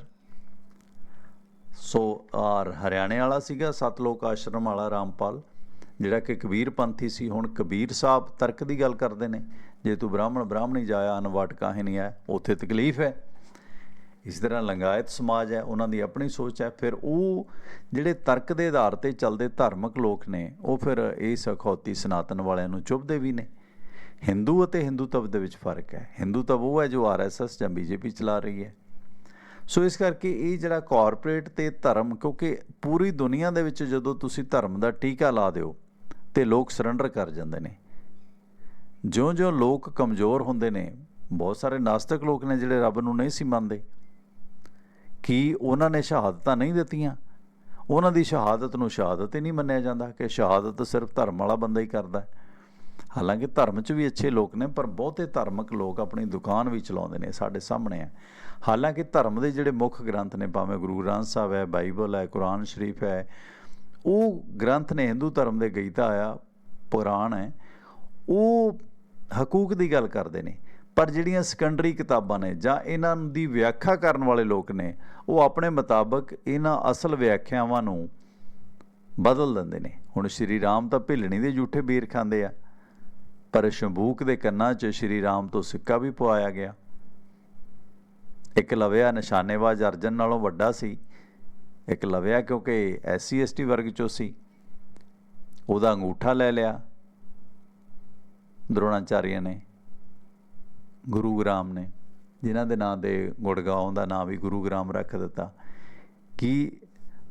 ਸੋ ਆਰ ਹਰਿਆਣੇ ਵਾਲਾ ਸੀਗਾ ਸਤ ਲੋਕ ਆਸ਼ਰਮ ਵਾਲਾ ਰਾਮਪਾਲ, ਜਿਹੜਾ ਕਿ ਕਬੀਰ ਪੰਥੀ ਸੀ। ਹੁਣ ਕਬੀਰ ਸਾਹਿਬ ਤਰਕ ਦੀ ਗੱਲ ਕਰਦੇ ਨੇ। ਜੇ ਤੂੰ ਬ੍ਰਾਹਮਣ, ਬ੍ਰਾਹਮਣੀ ਜਾਇਆ, ਅਨਵਟ ਕਾਹੇ ਨਹੀਂ ਹੈ? ਉੱਥੇ ਤਕਲੀਫ ਹੈ। ਇਸ ਤਰ੍ਹਾਂ ਲੰਗਾਇਤ ਸਮਾਜ ਹੈ, ਉਹਨਾਂ ਦੀ ਆਪਣੀ ਸੋਚ ਹੈ। ਫਿਰ ਉਹ ਜਿਹੜੇ ਤਰਕ ਦੇ ਆਧਾਰ ਤੇ ਚੱਲਦੇ ਧਾਰਮਿਕ ਲੋਕ ਨੇ, ਉਹ ਫਿਰ ਇਸ ਅਖੌਤੀ ਸਨਾਤਨ ਵਾਲਿਆਂ ਨੂੰ ਚੁੱਭਦੇ ਵੀ ਨੇ। ਹਿੰਦੂ ਅਤੇ ਹਿੰਦੂਤਵ ਦੇ ਵਿੱਚ ਫ਼ਰਕ ਹੈ। ਹਿੰਦੂਤਵ ਉਹ ਹੈ ਜੋ ਆਰਐਸਐਸ ਜਾਂ ਬੀਜੇਪੀ ਚਲਾ ਰਹੀ ਹੈ। ਸੋ ਇਸ ਕਰਕੇ ਇਹ ਜਿਹੜਾ ਕਾਰਪੋਰੇਟ ਤੇ ਧਰਮ, ਕਿਉਂਕਿ ਪੂਰੀ ਦੁਨੀਆ ਦੇ ਵਿੱਚ ਜਦੋਂ ਤੁਸੀਂ ਧਰਮ ਦਾ ਟੀਕਾ ਲਾ ਦਿਓ, ਤੇ ਲੋਕ ਸਰੈਂਡਰ ਕਰ ਜਾਂਦੇ ਨੇ। ਜਿਉਂ-ਜਿਉਂ ਲੋਕ ਕਮਜ਼ੋਰ ਹੁੰਦੇ ਨੇ, ਬਹੁਤ ਸਾਰੇ ਨਾਸਤਿਕ ਲੋਕ ਨੇ ਜਿਹੜੇ ਰੱਬ ਨੂੰ ਨਹੀਂ ਸੀ ਮੰਨਦੇ। ਕੀ ਉਹਨਾਂ ਨੇ ਸ਼ਹਾਦਤਾਂ ਨਹੀਂ ਦਿੱਤੀਆਂ? ਉਹਨਾਂ ਦੀ ਸ਼ਹਾਦਤ ਨੂੰ ਸ਼ਹਾਦਤ ਹੀ ਨਹੀਂ ਮੰਨਿਆ ਜਾਂਦਾ ਕਿ ਸ਼ਹਾਦਤ ਸਿਰਫ ਧਰਮ ਵਾਲਾ ਬੰਦਾ ਹੀ ਕਰਦਾ ਹੈ। ਹਾਲਾਂਕਿ ਧਰਮ 'ਚ ਵੀ ਅੱਛੇ ਲੋਕ ਨੇ, ਪਰ ਬਹੁਤੇ ਧਾਰਮਿਕ ਲੋਕ ਆਪਣੀ ਦੁਕਾਨ ਵੀ ਚਲਾਉਂਦੇ ਨੇ, ਸਾਡੇ ਸਾਹਮਣੇ ਆ। ਹਾਲਾਂਕਿ ਧਰਮ ਦੇ ਜਿਹੜੇ ਮੁੱਖ ਗ੍ਰੰਥ ਨੇ, ਭਾਵੇਂ ਗੁਰੂ ਗ੍ਰੰਥ ਸਾਹਿਬ ਹੈ, ਬਾਈਬਲ ਹੈ, ਕੁਰਾਨ ਸ਼ਰੀਫ ਹੈ, ਉਹ ਗ੍ਰੰਥ ਨੇ ਹਿੰਦੂ ਧਰਮ ਦੇ ਗੀਤਾ ਆ, ਪੁਰਾਣ ਹੈ। ਉਹ ਹਕੂਕ ਦੀ ਗੱਲ ਕਰਦੇ ਨੇ, ਪਰ ਜਿਹੜੀਆਂ ਸੈਕੰਡਰੀ ਕਿਤਾਬਾਂ ਨੇ ਜਾਂ ਇਹਨਾਂ ਦੀ ਵਿਆਖਿਆ ਕਰਨ ਵਾਲੇ ਲੋਕ ਨੇ, ਉਹ ਆਪਣੇ ਮੁਤਾਬਕ ਇਹਨਾਂ ਅਸਲ ਵਿਆਖਿਆਵਾਂ ਨੂੰ ਬਦਲ ਦਿੰਦੇ ਨੇ। ਹੁਣ ਸ਼੍ਰੀ ਰਾਮ ਤਾਂ ਭਿੱਲਣੀ ਦੇ ਝੂਠੇ ਬੀਰ ਖਾਂਦੇ ਆ, ਪਰ ਸ਼ੰਭੂਕ ਦੇ ਕੰਨਾਂ 'ਚ ਸ਼੍ਰੀ ਰਾਮ ਤੋਂ ਸਿੱਕਾ ਵੀ ਪਵਾਇਆ ਗਿਆ। ਇੱਕ ਲਵਿਆ ਨਿਸ਼ਾਨੇਬਾਜ਼ ਅਰਜਨ ਨਾਲੋਂ ਵੱਡਾ ਸੀ, ਇੱਕ ਲਵਿਆ ਕਿਉਂਕਿ ਐਸਸੀ ਐਸਟੀ ਵਰਗ ਚੋਂ ਸੀ, ਉਹਦਾ ਅੰਗੂਠਾ ਲੈ ਲਿਆ ਦਰੋਣਾਚਾਰੀਆ ਨੇ, ਗੁਰੂ ਗ੍ਰਾਮ ਨੇ, ਜਿਨ੍ਹਾਂ ਦੇ ਨਾਂ ਦੇ ਗੁੜਗਾਉਂ ਦਾ ਨਾਂ ਵੀ ਗੁਰੂ ਗ੍ਰਾਮ ਰੱਖ ਦਿੱਤਾ, ਕੀ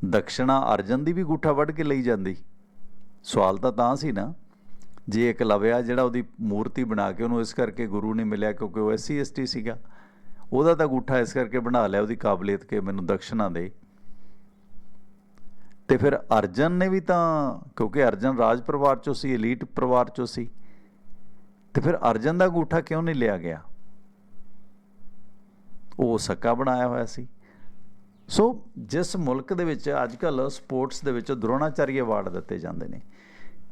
ਦਕਸ਼ਣਾ ਅਰਜਨ ਦੀ ਵੀ ਗੂਠਾ ਵੱਢ ਕੇ ਲਈ ਜਾਂਦੀ? ਸਵਾਲ ਤਾਂ ਤਾਂ ਸੀ ਨਾ। ਜੇ ਇੱਕ ਲਵਿਆ ਜਿਹੜਾ ਉਹਦੀ ਮੂਰਤੀ ਬਣਾ ਕੇ ਉਹਨੂੰ ਇਸ ਕਰਕੇ ਗੁਰੂ ਨਹੀਂ ਮਿਲਿਆ ਕਿਉਂਕਿ ਉਹ ਐਸਸੀ ਐਸਟੀ ਸੀਗਾ, ਉਹਦਾ ਤਾਂ ਗੂਠਾ ਇਸ ਕਰਕੇ ਬਣਾ ਲਿਆ ਉਹਦੀ ਕਾਬਲੀਅਤ ਕਿ ਮੈਨੂੰ ਦਕਸ਼ਣਾ ਦੇ। ਤੇ ਫਿਰ ਅਰਜਨ ਨੇ ਵੀ ਤਾਂ, ਕਿਉਂਕਿ ਅਰਜਨ ਰਾਜ ਪਰਿਵਾਰ ਚੋਂ ਸੀ 엘ੀਟ ਪਰਿਵਾਰ ਚੋਂ ਸੀ ਤੇ ਫਿਰ ਅਰਜਨ ਦਾ ਅੰਗੂਠਾ ਕਿਉਂ ਨਹੀਂ ਲਿਆ ਗਿਆ? ਉਹ ਸਕਾ ਬਣਾਇਆ ਹੋਇਆ ਸੀ। ਸੋ ਜਿਸ ਮੁਲਕ ਦੇ ਵਿੱਚ ਅੱਜ ਕੱਲ ਸਪੋਰਟਸ ਦੇ ਵਿੱਚ ਦਰੋਣਾਚਾਰੀ ਅਵਾਰਡ ਦਿੱਤੇ ਜਾਂਦੇ ਨੇ।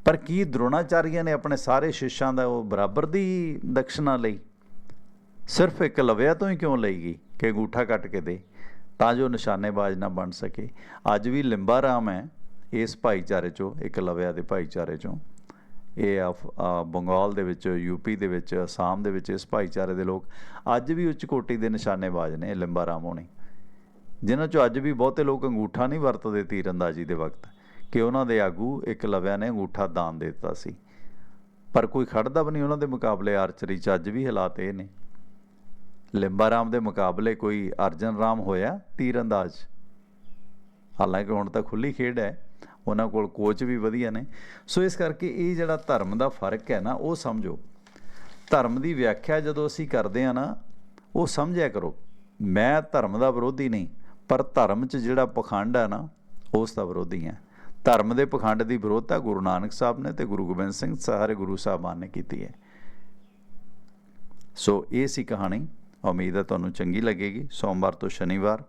ਪਰ ਕੀ ਦਰੋਣਾਚਾਰੀਆ ਨੇ ਆਪਣੇ ਸਾਰੇ ਸ਼ਿਸ਼ਾਂ ਦਾ ਉਹ ਬਰਾਬਰ ਦੀ ਦਕਸ਼ਨਾ ਲਈ? ਸਿਰਫ ਇੱਕ ਲਵਿਆ ਤੋਂ ਹੀ ਕਿਉਂ ਲਈ ਗਈ ਕਿ ਅੰਗੂਠਾ ਕੱਟ ਕੇ ਦੇ? ਤਾਂ ਜੋ ਨਿਸ਼ਾਨੇਬਾਜ਼ ਨਾ ਬਣ ਸਕੇ। ਅੱਜ ਵੀ ਲਿੰਬਾ ਰਾਮ ਹੈ ਇਸ ਭਾਈਚਾਰੇ ਚੋਂ, ਇੱਕ ਲਵਿਆ ਦੇ ਭਾਈਚਾਰੇ ਚੋਂ। ਇਹ ਆਫ- ਬੰਗਾਲ ਦੇ ਵਿੱਚ, ਯੂਪੀ ਦੇ ਵਿੱਚ, ਅਸਾਮ ਦੇ ਵਿੱਚ, ਇਸ ਭਾਈਚਾਰੇ ਦੇ ਲੋਕ ਅੱਜ ਵੀ ਉੱਚ ਕੋਟੀ ਦੇ ਨਿਸ਼ਾਨੇਬਾਜ਼ ਨੇ ਲਿੰਬਾ ਰਾਮ ਹੋਣੀ ਜਿਨ੍ਹਾਂ ਚੋਂ ਅੱਜ ਵੀ ਬਹੁਤੇ ਲੋਕ ਅੰਗੂਠਾ ਨਹੀਂ ਵਰਤਦੇ ਤੀਰੰਦਾਜ਼ੀ ਦੇ ਵਕਤ, ਕਿ ਉਹਨਾਂ ਦੇ ਆਗੂ ਇੱਕ ਲਵਿਆ ਨੇ ਅੰਗੂਠਾ ਦਾਨ ਦੇ ਦਿੱਤਾ ਸੀ। ਪਰ ਕੋਈ ਖੜਦਾ ਵੀ ਨਹੀਂ ਉਹਨਾਂ ਦੇ ਮੁਕਾਬਲੇ, ਆਰਚਰੀ 'ਚ ਅੱਜ ਵੀ ਹਾਲਾਤ ਇਹ ਨੇ। ਲਿੰਬਾ ਰਾਮ ਦੇ ਮੁਕਾਬਲੇ ਕੋਈ ਅਰਜਨ ਰਾਮ ਹੋਇਆ ਤੀਰੰਦਾਜ਼ ਹਾਲਾਂਕਿ ਹੁਣ ਤਾਂ ਖੁੱਲੀ ਖੇਡ ਹੈ। ਉਹਨਾਂ ਕੋਲ ਕੋਚ ਵੀ ਵਧੀਆ ਨੇ। ਸੋ ਇਸ ਕਰਕੇ ਇਹ ਜਿਹੜਾ ਧਰਮ ਦਾ ਫ਼ਰਕ ਹੈ ਨਾ, ਉਹ ਸਮਝੋ। ਧਰਮ ਦੀ ਵਿਆਖਿਆ ਜਦੋਂ ਅਸੀਂ ਕਰਦੇ ਆ ਨਾ, ਉਹ ਸਮਝਿਆ ਕਰੋ। ਮੈਂ ਧਰਮ ਦਾ ਵਿਰੋਧੀ ਨਹੀਂ, ਪਰ ਧਰਮ 'ਚ ਜਿਹੜਾ ਪਖੰਡ ਹੈ ਨਾ, ਉਸ ਦਾ ਵਿਰੋਧੀ ਹੈ। ਧਰਮ ਦੇ ਪਖੰਡ ਦੀ ਵਿਰੋਧਤਾ ਗੁਰੂ ਨਾਨਕ ਸਾਹਿਬ ਨੇ ਤੇ ਗੁਰੂ ਗੋਬਿੰਦ ਸਿੰਘ ਸਾਰੇ ਗੁਰੂ ਸਾਹਿਬਾਨ ਨੇ ਕੀਤੀ ਹੈ। ਸੋ ਇਹ ਸੀ ਕਹਾਣੀ। ਉਮੀਦ ਹੈ ਤੁਹਾਨੂੰ ਚੰਗੀ ਲੱਗੇਗੀ। ਸੋਮਵਾਰ ਤੋਂ ਸ਼ਨੀਵਾਰ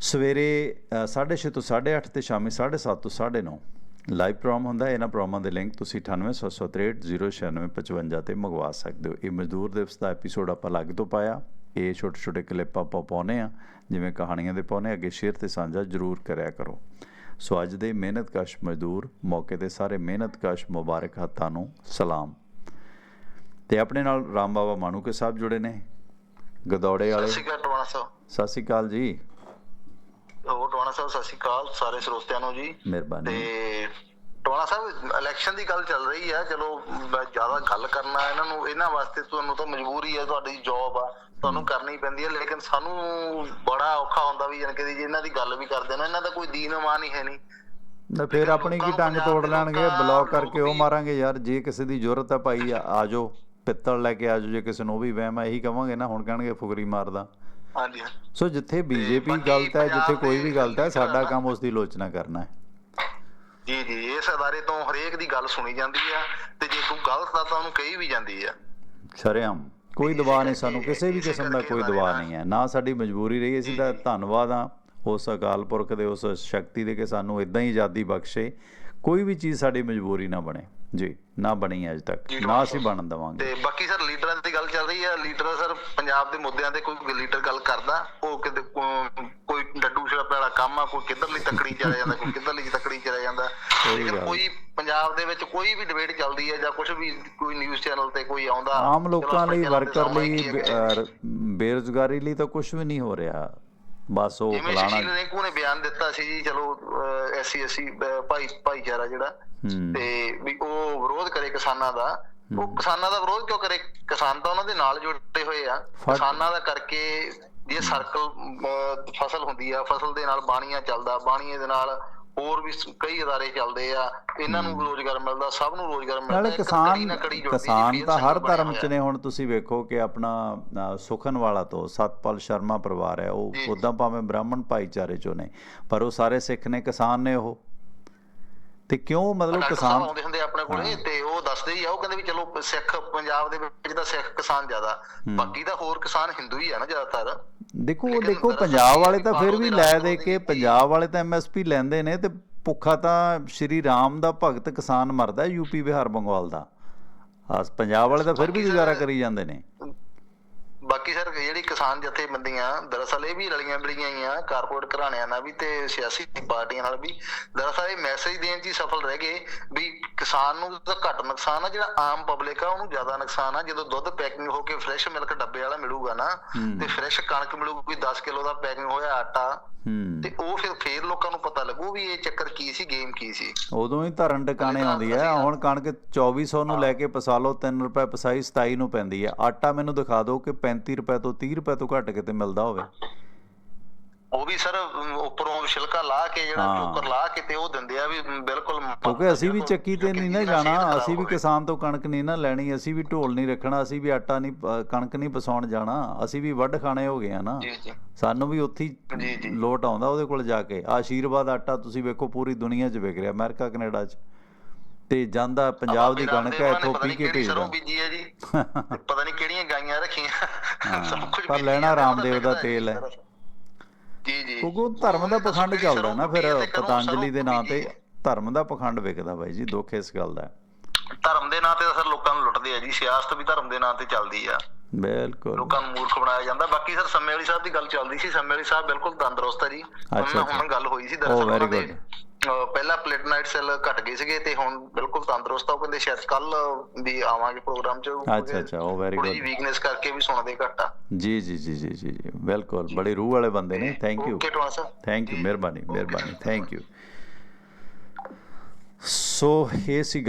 ਸਵੇਰੇ 6:30 ਤੋਂ 8:30 ਤੇ ਸ਼ਾਮੀ 7:30 ਤੋਂ 9:30 ਲਾਈਵ ਪ੍ਰੋਗਰਾਮ ਹੁੰਦਾ ਇਹਨਾਂ ਪ੍ਰੋਗਰਾਮਾਂ ਦੇ ਲਿੰਕ ਤੁਸੀਂ 9863609655 ਤੇ ਮੰਗਵਾ ਸਕਦੇ ਹੋ। ਇਹ ਮਜ਼ਦੂਰ ਦਿਵਸ ਦਾ ਐਪੀਸੋਡ ਆਪਾਂ ਲੱਗ ਤੋਂ ਪਾਇਆ। ਇਹ ਛੋਟੇ ਛੋਟੇ ਕਲਿੱਪ ਆਪਾਂ ਪਾਉਨੇ ਆ ਜਿਵੇਂ ਕਹਾਣੀਆਂ ਦੇ ਪਾਉਨੇ ਅੱਗੇ ਸ਼ੇਅਰ ਤੇ ਸਾਂਝਾ ਜ਼ਰੂਰ ਕਰਿਆ ਕਰੋ। ਸੋ ਅੱਜ ਦੇ ਮਿਹਨਤਕਸ਼ ਮਜ਼ਦੂਰ ਮੌਕੇ ਤੇ ਸਾਰੇ ਮਿਹਨਤਕਸ਼ ਮੁਬਾਰਕ ਹੱਥਾਂ ਨੂੰ ਸਲਾਮ। ਤੇ ਆਪਣੇ ਨਾਲ ਰਾਮ ਬਾਬਾ ਮਾਨੂਕੇ ਸਾਹਿਬ ਜੁੜੇ ਨੇ ਗਦੌੜੇ ਵਾਲੇ। ਸਤਿ ਸ਼੍ਰੀ ਅਕਾਲ ਜੀ। ਉਹ ਟਵਾਣਾ ਸਾਹਿਬ ਸਤਿ ਸ਼੍ਰੀ ਅਕਾਲ ਸਾਰੇ ਸਰੋਤਿਆਂ ਨੂੰ ਜੀ। ਮਿਹਰਬਾਨੀ। ਤੇ ਟਵਾਣਾ ਸਾਹਿਬ ਇਲੈਕਸ਼ਨ ਦੀ ਗੱਲ ਚੱਲ ਰਹੀ ਹੈ ਚਲੋ ਮੈਂ ਜ਼ਿਆਦਾ ਗੱਲ ਕਰਨਾ ਇਹਨਾਂ ਨੂੰ ਇਹਨਾਂ ਵਾਸਤੇ ਤੁਹਾਨੂੰ ਤਾਂ ਮਜਬੂਰੀ ਹੈ ਤੁਹਾਡੀ ਜੌਬ ਆ ਤੁਹਾਨੂੰ ਕਰਨੀ ਪੈਂਦੀ ਹੈ ਲੇਕਿਨ ਸਾਨੂੰ ਬੜਾ ਔਖਾ ਹੁੰਦਾ ਵੀ ਜਾਨ ਕਿ ਜੀ ਇਹਨਾਂ ਦੀ ਗੱਲ ਵੀ ਕਰਦੇ ਨੇ। ਇਹਨਾਂ ਦਾ ਕੋਈ ਦੀਨ ਇਮਾਨ ਹੀ ਹੈ ਨਹੀਂ। ਨਾ ਫਿਰ ਆਪਣੀ ਕੀ ਟੰਗ ਤੋੜ ਲੈਣਗੇ? ਲੋਕਾਂ- ਬਲੌਕ ਲੋਕ ਕਰਕੇ ਉਹ ਮਾਰਾਂਗੇ। ਯਾਰ ਜੇ ਕਿਸੇ ਦੀ ਜ਼ਰੂਰਤ ਹੈ ਭਾਈ ਆ ਆ ਜਾਓ। ਪਿੱਤਲ ਲੈ ਕੇ ਆਜੋ ਜੇ ਕਿਸੇ ਨੂੰ ਵੀ ਵਹਿਮ ਹੈ ਇਹੀ ਕਵਾਂਗੇ ਨਾ ਹੁਣ ਕਹਿਣਗੇ ਫੁਕਰੀ ਮਾਰਦਾ। ਹਾਂਜੀ ਸੋ ਜਿੱਥੇ ਬੀਜੇਪੀ ਗਲਤ ਹੈ ਜਿੱਥੇ ਕੋਈ ਵੀ ਗਲਤ ਹੈ ਸਾਡਾ ਕੰਮ ਉਸ ਦੀ ਆਲੋਚਨਾ ਕਰਨਾ ਹੈ। ਜੀ ਜੀ ਇਸ ਅਦਾਰੇ ਤੋਂ ਹਰੇਕ ਦੀ ਗੱਲ ਸੁਣੀ ਜਾਂਦੀ ਆ ਤੇ ਜੇ ਕੋਈ ਗਲਤ ਆ ਤਾਂ ਉਹਨੂੰ ਕਹੀ ਵੀ ਜਾਂਦੀ ਆ। ਸ਼ਰੇਆਮ। ਕੋਈ ਦਬਾਅ ਨਹੀਂ ਸਾਨੂੰ ਕਿਸੇ ਵੀ ਕਿਸਮ ਦਾ ਕੋਈ ਦਬਾਅ ਨਹੀਂ ਹੈ। ਨਾ ਸਾਡੀ ਮਜਬੂਰੀ ਰਹੀ ਅਸੀਂ ਤਾਂ। ਧੰਨਵਾਦ ਆ ਉਸ ਅਕਾਲ ਪੁਰਖ ਦੇ ਉਸ ਸ਼ਕਤੀ ਦੇ ਕਿ ਸਾਨੂੰ ਇਦਾਂ ਹੀ ਆਜ਼ਾਦੀ ਬਖਸ਼ੇ। ਕੋਈ ਵੀ ਚੀਜ਼ ਸਾਡੀ ਮਜਬੂਰੀ ਨਾ ਬਣੇ। ਜੀ ਨਾ ਬਣੀ ਅੱਜ ਤੱਕ ਨਾ ਅਸੀਂ ਬਣਨ ਦੇਵਾਂਗੇ। ਤੇ ਬਾਕੀ ਸਰ ਲੀਡਰਾਂ ਦੀ ਗੱਲ ਚੱਲ ਰਹੀ ਆ ਲੀਡਰ ਸਰ ਪੰਜਾਬ ਦੇ ਮੁੱਦਿਆਂ ਤੇ ਕੋਈ ਲੀਡਰ ਗੱਲ ਕਰਦਾ? ਉਹ ਕਿਤੇ ਕੋਈ ਡੱਡੂ ਛੜਪੇ ਵਾਲਾ ਕੰਮ ਆ ਕੋਈ ਕਿੱਧਰਲੀ ਤੱਕੜੀ ਚਲਾ ਜਾਂਦਾ ਕੋਈ ਕਿੱਧਰਲੀ ਤੱਕੜੀ ਚਲਾ ਜਾਂਦਾ? ਲੇਕਿਨ। ਕੋਈ ਪੰਜਾਬ ਦੇ ਵਿੱਚ ਕੋਈ ਵੀ ਡਿਬੇਟ ਚੱਲਦੀ ਹੈ ਜਾਂ ਕੁਝ ਵੀ ਕੋਈ ਨਿਊਜ਼ ਚੈਨਲ ਤੇ ਕੋਈ ਆਉਂਦਾ ਆਮ ਲੋਕਾਂ ਲਈ ਵਰਕਰ ਲਈ ਹੈ। ਬੇਰੁਜ਼ਗਾਰੀ ਲਈ ਤਾਂ ਕੁਝ ਵੀ ਨਹੀਂ ਹੋ ਰਿਹਾ। ਬਸ ਉਹ ਜਿਵੇਂ ਫਲਾਣਾ ਸ਼ਸ਼ੀਲ ਰਿੰਕੂ ਨੇ ਬਿਆਨ ਦਿੱਤਾ ਸੀ ਜੀ ਚਲੋ ਐਸਸੀ ਐਸਸੀ ਭਾਈ ਭਾਈਚਾਰਾ ਜਿਹੜਾ ਤੇ ਵੀ ਉਹ ਵਿਰੋਧ ਕਰੇ ਕਿਸਾਨਾਂ ਦਾ। ਉਹ ਕਿਸਾਨਾਂ ਦਾ ਵਿਰੋਧ ਕਿਉਂ ਕਰੇ? ਕਿਸਾਨ ਤਾਂ ਉਹਨਾਂ ਦੇ ਨਾਲ ਜੁੜੇ ਹੋਏ ਆ। ਕਿਸਾਨਾਂ ਦਾ ਕਰਕੇ ਜੇ ਸਰਕਲ ਫਸਲ ਹੁੰਦੀ ਆ ਫਸਲ ਦੇ ਨਾਲ ਬਾਣੀਆਂ ਚੱਲਦਾ ਬਾਣੀਏ ਦੇ ਨਾਲ ਹੋਰ ਵੀ ਕਈ ਅਦਾਰੇ ਚੱਲਦੇ ਆ ਇਹਨਾਂ ਨੂੰ ਰੋਜ਼ਗਾਰ ਮਿਲਦਾ ਸਭ ਨੂੰ ਰੋਜ਼ਗਾਰ ਮਿਲਦਾ ਨਾਲੇ ਕਿਸਾਨ ਕਿਸਾਨ ਤਾਂ ਹਰ ਧਰਮ ਚ। ਨੇ ਹੁਣ ਤੁਸੀਂ ਵੇਖੋ ਕਿ ਆਪਣਾ ਸੁਖਨ ਵਾਲਾ ਤੋਂ ਸਤਪਾਲ ਸ਼ਰਮਾ ਪਰਿਵਾਰ ਹੈ ਉਹ। ਉਦਾਂ ਭਾਵੇਂ ਬ੍ਰਾਹਮਣ ਭਾਈਚਾਰੇ ਚੋਂ ਨੇ ਪਰ ਉਹ ਸਾਰੇ ਸਿੱਖ ਨੇ ਕਿਸਾਨ ਨੇ ਉਹ ਤੇ ਕਿਉਂ ਮਤਲਬ ਕਿਸਾਨ ਆਉਂਦੇ ਹੁੰਦੇ ਆਪਣੇ ਕੋਲੇ ਤੇ ਉਹ ਦੱਸਦੇ ਹੀ ਆ ਉਹ ਕਹਿੰਦੇ ਵੀ ਚਲੋ ਸਿੱਖ ਪੰਜਾਬ ਦੇ ਵਿੱਚ ਤਾਂ ਸਿੱਖ ਕਿਸਾਨ ਜ਼ਿਆਦਾ। ਬਾਕੀ ਤਾਂ ਹੋਰ ਕਿਸਾਨ ਹਿੰਦੂ ਹੀ ਆ ਨਾ ਜ਼ਿਆਦਾਤਰ। ਦੇਖੋ ਦੇਖੋ ਪੰਜਾਬ ਵਾਲੇ ਤਾਂ ਫਿਰ ਵੀ ਲੈ ਦੇ ਕੇ ਪੰਜਾਬ ਵਾਲੇ ਤਾਂ ਐਮਐਸਪੀ ਲੈਂਦੇ ਨੇ ਤੇ ਭੁੱਖਾ ਤਾਂ ਸ਼੍ਰੀ ਰਾਮ ਦਾ ਭਗਤ ਕਿਸਾਨ ਮਰਦਾ ਯੂਪੀ ਬਿਹਾਰ ਬੰਗਾਲ ਦਾ। ਆ ਪੰਜਾਬ ਵਾਲੇ ਤਾਂ ਫਿਰ ਵੀ ਗੁਜ਼ਾਰਾ ਕਰੀ ਜਾਂਦੇ ਨੇ। ਬਾਕੀ ਸਰ ਜਿਹੜੀ ਕਿਸਾਨ ਜਥੇਬੰਦੀਆਂ ਦਰਅਸਲ ਇਹ ਵੀ ਰਲੀਆਂ ਮਿਲੀਆਂ ਹੀ ਆ ਕਾਰਪੋਰੇਟ ਘਰਾਣਿਆਂ ਨਾਲ ਵੀ ਤੇ ਸਿਆਸੀ ਪਾਰਟੀਆਂ ਨਾਲ ਵੀ ਦਰਅਸਲ ਇਹ ਮੈਸੇਜ ਦੇਣ 'ਚ ਹੀ ਸਫਲ ਰਹਿ ਗਏ ਵੀ ਕਿਸਾਨ ਨੂੰ ਤਾਂ ਘੱਟ ਨੁਕਸਾਨ ਆ ਜਿਹੜਾ ਆਮ ਪਬਲਿਕ ਆ ਉਹਨੂੰ ਜ਼ਿਆਦਾ ਨੁਕਸਾਨ ਆ ਜਦੋਂ ਦੁੱਧ ਪੈਕਿੰਗ ਹੋ ਕੇ ਫਰੈਸ਼ ਮਿਲਕ ਡੱਬੇ ਵਾਲਾ ਮਿਲੂਗਾ ਨਾ। ਤੇ ਫਰੈਸ਼ ਕਣਕ ਮਿਲੂਗੀ 10 ਕਿਲੋ ਦਾ ਪੈਕਿੰਗ ਹੋਇਆ ਆਟਾ ਤੇ ਉਹ ਫਿਰ ਫੇਰ ਲੋਕਾਂ ਨੂੰ ਪਤਾ ਲੱਗੂ ਵੀ ਇਹ ਚੱਕਰ ਕੀ ਸੀ ਗੇਮ ਕੀ ਸੀ। ਉਦੋਂ ਹੀ ਧਰਨ ਟਿਕਾਣੇ ਆਉਂਦੀ ਹੈ। ਹੁਣ ਕਣਕ 2400 ਨੂੰ ਲੈ ਕੇ ਪਸਾ ਲਓ 3 ਰੁਪਏ ਪਸਾਈ 27 ਨੂੰ ਪੈਂਦੀ ਹੈ। ਆਟਾ ਮੈਨੂੰ ਦਿਖਾ ਦਿਓ ਕਿ 35 ਰੁਪਏ ਤੋਂ 30 ਰੁਪਏ ਤੋਂ ਘੱਟ ਕਿਤੇ ਮਿਲਦਾ ਹੋਵੇ। ਉਹ ਵੀ ਸਰ ਉੱਪਰੋਂ ਛਿਲਕਾ ਲਾ ਕੇ ਜਿਹੜਾ। ਚੋਕਰ ਲਾ ਕੇ ਤੇ ਉਹ ਦਿੰਦੇ ਆ ਵੀ ਬਿਲਕੁਲ ਕਿਉਂਕਿ ਅਸੀਂ ਵੀ ਚੱਕੀ ਤੇ ਨਹੀਂ ਨਾ ਜਾਣਾ ਅਸੀਂ ਵੀ। ਕਿਸਾਨ ਤੋਂ ਕਣਕ ਨਹੀਂ ਨਾ ਲੈਣੀ ਅਸੀਂ ਵੀ ਢੋਲ ਨਹੀਂ ਰੱਖਣਾ ਅਸੀਂ ਵੀ ਆਟਾ ਨਹੀਂ ਕਣਕ ਨਹੀਂ ਪਸਾਉਣ ਜਾਣਾ ਅਸੀਂ ਵੀ ਵੱਢ ਖਾਣੇ ਹੋ ਗਏ ਆ ਨਾ ਸਾਨੂੰ ਵੀ ਉੱਥੇ। ਲੋਟ ਆਉਂਦਾ ਉਹਦੇ ਕੋਲ ਜਾ ਕੇ ਆਸ਼ੀਰਵਾਦ ਆਟਾ ਤੁਸੀਂ ਵੇਖੋ ਪੂਰੀ ਦੁਨੀਆ 'ਚ ਵਿਕ ਰਿਹਾ ਅਮਰੀਕਾ ਕੈਨੇਡਾ 'ਚ ਤੇ ਜਾਂਦਾ ਪੰਜਾਬ ਦੀ ਕਣਕ ਹੈ ਇੱਥੋਂ ਪੀ ਕੇ ਭੇਜਦਾ ਬੀਜੀ ਹੈ ਜੀ ਤੇ ਪਤਾ ਨਹੀਂ ਕਿਹੜੀਆਂ ਗਾਈਆਂ ਰੱਖੀਆਂ ਸਭ ਕੁਝ ਪਰ ਲੈਣਾ ਰਾਮਦੇਵ ਦਾ ਤੇਲ ਹੈ। ਜੀ ਜੀ। ਕਿਉਂਕਿ ਉਹ ਧਰਮ ਦਾ ਪਖੰਡ ਚੱਲਦਾ ਨਾ ਫਿਰ ਪਤੰਜਲੀ ਦੇ ਨਾਂ ਤੇ। ਧਰਮ ਦਾ ਪਖੰਡ ਵਿਕਦਾ ਬਾਈ ਜੀ ਦੁੱਖ ਇਸ ਗੱਲ ਦਾ। ਧਰਮ ਦੇ ਨਾਂ ਤੇ ਤਾਂ ਸਰ ਲੋਕਾਂ ਨੂੰ ਲੁੱਟਦੇ ਆ ਜੀ ਸਿਆਸਤ ਵੀ ਧਰਮ ਦੇ ਨਾਂ ਤੇ ਚੱਲਦੀ ਆ। ਬਿਲਕੁਲ। ਲੋਕਾਂ ਨੂੰ ਮੂਰਖ ਬਣਾਇਆ ਜਾਂਦਾ। ਬਾਕੀ ਸਰ ਸੰਮੇ ਵਾਲੀ ਸਾਹਿਬ ਦੀ ਗੱਲ ਚੱਲਦੀ ਸੀ। ਸੰਮੇ ਵਾਲੀ ਸਾਹਿਬ ਬਿਲਕੁਲ ਤੰਦਰੁਸਤ ਹੈ ਜੀ। ਉਹਨਾਂ ਨਾਲ ਹੁਣ ਗੱਲ ਹੋਈ ਸੀ ਦਰਅਸਲ ਉਹਨਾਂ ਦੇ ਪਹਿਲਾਂ ਪਲੇਟਨਾਈਟ ਸੈੱਲ ਘਟ ਗਏ ਸੀਗੇ ਤੇ ਹੁਣ ਬਿਲਕੁਲ ਤੰਦਰੁਸਤ ਆ। ਉਹ ਕਹਿੰਦੇ ਸ਼ਾਇਦ ਕੱਲ ਵੀ ਆਵਾਂਗੇ ਪ੍ਰੋਗਰਾਮ 'ਚ। ਅੱਛਾ ਅੱਛਾ ਉਹ ਵੈਰੀ ਥੋੜੀ ਗੁੱਡ ਵੀਕਨੈਸ ਕਰਕੇ ਵੀ ਸੁਣਦੇ ਘੱਟ ਆ। ਜੀ ਜੀ ਜੀ ਜੀ ਜੀ ਬਿਲਕੁਲ। ਬੜੇ ਰੂਹ ਵਾਲੇ ਬੰਦੇ ਨੇ। Thank you okay Tiwana sahib thank you ਮਿਹਰਬਾਨੀ ਮਿਹਰਬਾਨੀ। ਥੈਂਕ ਯੂ ਸੋ ਇਹ ਸੀ